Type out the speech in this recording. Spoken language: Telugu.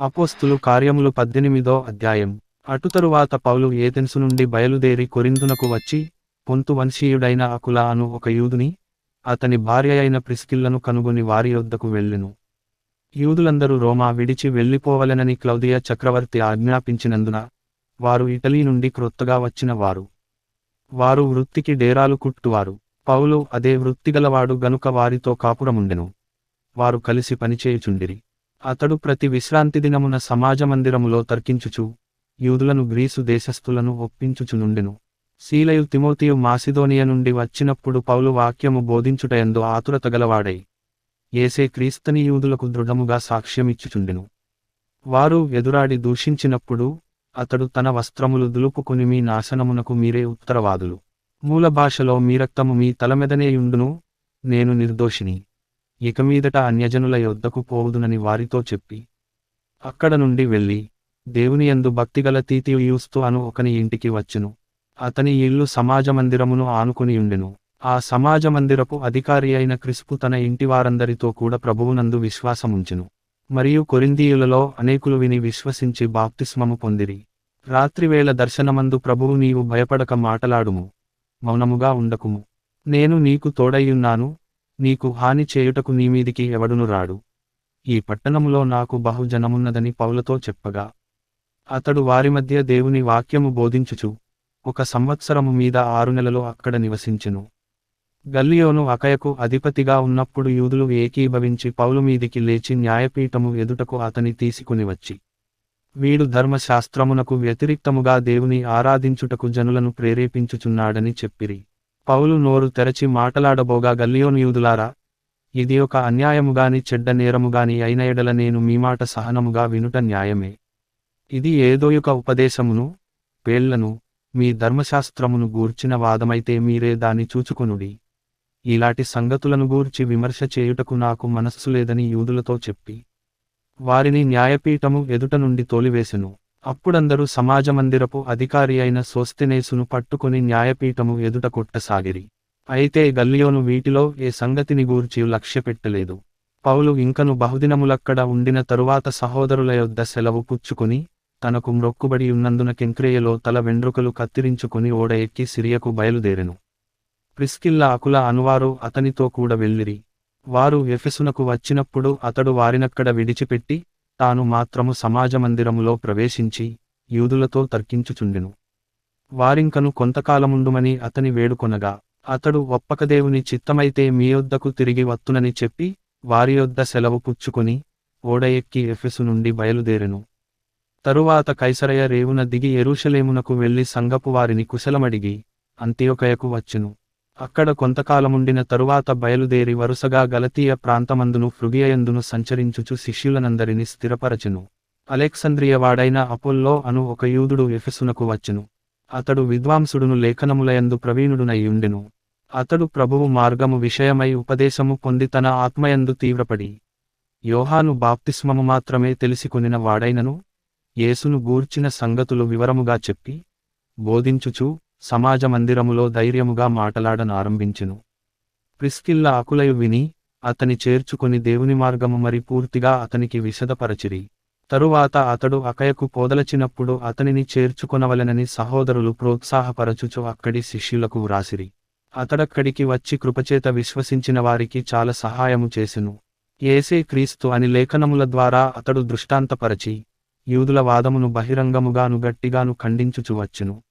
అపోస్తులు కార్యములు పద్దెనిమిదో అధ్యాయం. అటు తరువాత పౌలు ఏథెన్సు నుండి బయలుదేరి కొరిందునకు వచ్చి పొంతు వంశీయుడైన అకుల అను ఒక యూదుని అతని భార్య అయిన ప్రిస్కిల్లను కనుగొని వారి యొద్దకు వెళ్ళెను. యూదులందరూ రోమా విడిచి వెళ్ళిపోవలెనని క్లౌదియ చక్రవర్తి ఆజ్ఞాపించినందున వారు ఇటలీ నుండి క్రొత్తగా వచ్చిన వారు. వారు వృత్తికి డేరాలు కుట్టువారు. పౌలు అదే వృత్తిగలవాడు గనుక వారితో కాపురముండెను. వారు కలిసి పనిచేయుచుండిరి. అతడు ప్రతి విశ్రాంతిదినమున సమాజమందిరములో తర్కించుచు యూదులను గ్రీసు దేశస్థులను ఒప్పించుచునుండెను. శీలయు తిమోతియు మాసిదోనియ నుండి వచ్చినప్పుడు పౌలు వాక్యము బోధించుటయందు ఆతురత గలవాడై ఏసే క్రీస్తని యూదులకు దృఢముగా సాక్ష్యమిచ్చుచుండెను. వారు ఎదురాడి దూషించినప్పుడు అతడు తన వస్త్రములు దులుపుకుని మీ నాశనమునకు మీరే ఉత్తరవాదులు. మూల భాషలో మీ రక్తము మీ తలమెదనేయుండును నేను నిర్దోషిని. ఇకమీదట అన్యజనుల యొద్దకు పోవుదునని వారితో చెప్పి అక్కడ నుండి వెళ్ళి దేవునియందు భక్తిగల తీతియూస్తు అను ఒకని ఇంటికి వచ్చును. అతని ఇల్లు సమాజమందిరమును ఆనుకునియుండెను ఆ సమాజమందిరపు అధికారి అయిన క్రిస్పు తన ఇంటి వారందరితో కూడా ప్రభువునందు విశ్వాసముంచెను. మరియు కొరిందీయులలో అనేకులు విని విశ్వసించి బాప్తిస్మము పొందిరి. రాత్రివేళ దర్శనమందు ప్రభువు నీవు భయపడక మాటలాడుము. మౌనముగా ఉండకుము. నేను నీకు తోడయ్యున్నాను నీకు హాని చేయుటకు నీమీదికి ఎవడును రాడు. ఈ పట్టణములో నాకు బహుజనమున్నదని పౌలతో చెప్పగా అతడు వారి మధ్య దేవుని వాక్యము బోధించుచు ఒక సంవత్సరము మీద ఆరు నెలలు అక్కడ నివసించెను. గల్లియోను అకయకు అధిపతిగా ఉన్నప్పుడు యూదులు ఏకీభవించి పౌలు మీదికి లేచి న్యాయపీఠము ఎదుటకు అతని తీసుకుని వచ్చి వీడు ధర్మశాస్త్రమునకు వ్యతిరిక్తముగా దేవుని ఆరాధించుటకు జనులను ప్రేరేపించుచున్నాడని చెప్పిరి. పౌలు నోరు తెరచి మాటలాడబోగా గల్లియోనియుదులారా ఇది ఒక అన్యాయముగాని చెడ్డ నేరముగాని అయిన ఎడల నేను మీ మాట సహనముగా వినుట న్యాయమే. ఇది ఏదోయుక ఉపదేశమును పేళ్ళను మీ ధర్మశాస్త్రమును గూర్చిన వాదమైతే మీరే దాని చూచుకొనుడి. ఇలాంటి సంగతులను గూర్చి విమర్శ చేయుటకు నాకు మనస్సు లేదని యూదులతో చెప్పి వారిని న్యాయపీఠము ఎదుట నుండి తోలివేసెను. అప్పుడందరూ సమాజమందిరపు అధికారి అయిన సోస్తినేసును పట్టుకుని న్యాయపీఠము ఎదుట కొట్టసాగిరి. అయితే గల్లియోను వీటిలో ఏ సంగతిని గూర్చి లక్ష్యపెట్టలేదు. పౌలు ఇంకను బహుదినములక్కడ ఉండిన తరువాత సహోదరుల యొద్ద సెలవు పుచ్చుకుని తనకు మ్రొక్కుబడి ఉన్నందున కెంక్రేయలో తల వెండ్రుకలు కత్తిరించుకుని ఓడ ఎక్కి సిరియకు బయలుదేరెను. ప్రిస్కిల్ల అకుల అనువారు అతనితో కూడా వెళ్ళిరి. వారు ఎఫెసునకు వచ్చినప్పుడు అతడు వారినక్కడ విడిచిపెట్టి తాను మాత్రము సమాజమందిరములో ప్రవేశించి యూదులతో తర్కించుచుండెను. వారింకను కొంతకాలముండుమని అతని వేడుకొనగా అతడు ఒప్పకదేవుని చిత్తమైతే మీ యొద్దకు తిరిగి వత్తునని చెప్పి వారి యొద్ద సెలవు పుచ్చుకొని ఓడ ఎక్కి ఎఫెసు నుండి బయలుదేరెను. తరువాత కైసరయ రేవున దిగి ఎరుషలేమునకు వెళ్ళి సంగపు వారిని కుశలమడిగి అంత్యోకయకు వచ్చెను. అక్కడ కొంతకాలముండిన తరువాత బయలుదేరి వరుసగా గలతీయ ప్రాంతమందును ఫృగియయందును సంచరించుచు శిష్యులనందరిని స్థిరపరచెను. అలెక్సంద్రియవాడైన అపోల్లో అను ఒక యూదుడు ఎఫెసునకు వచ్చెను. అతడు విద్వాంసుడును లేఖనములయందు ప్రవీణుడునయ్యుండెను. అతడు ప్రభువు మార్గము విషయమై ఉపదేశము పొంది తన ఆత్మయందు తీవ్రపడి యోహాను బాప్తిస్మము మాత్రమే తెలిసికొనిన వాడైనను యేసును గూర్చిన సంగతులు వివరముగా చెప్పి బోధించుచు సమాజ మందిరములో ధైర్యముగా మాటలాడనారంభించెను. ప్రిస్కిల్ల ఆకులయు విని అతని చేర్చుకొని దేవుని మార్గము మరి పూర్తిగా అతనికి విశదపరచిరి. తరువాత అతడు అకయకు పోదలచినప్పుడు అతనిని చేర్చుకొనవలెనని సహోదరులు ప్రోత్సాహపరచుచు అక్కడి శిష్యులకు వ్రాసిరి. అతడక్కడికి వచ్చి కృపచేత విశ్వసించిన వారికి చాలా సహాయము చేసెను. ఏసే క్రీస్తు అని లేఖనముల ద్వారా అతడు దృష్టాంతపరచి యూదుల వాదమును బహిరంగముగాను గట్టిగాను ఖండించుచు వచ్చును.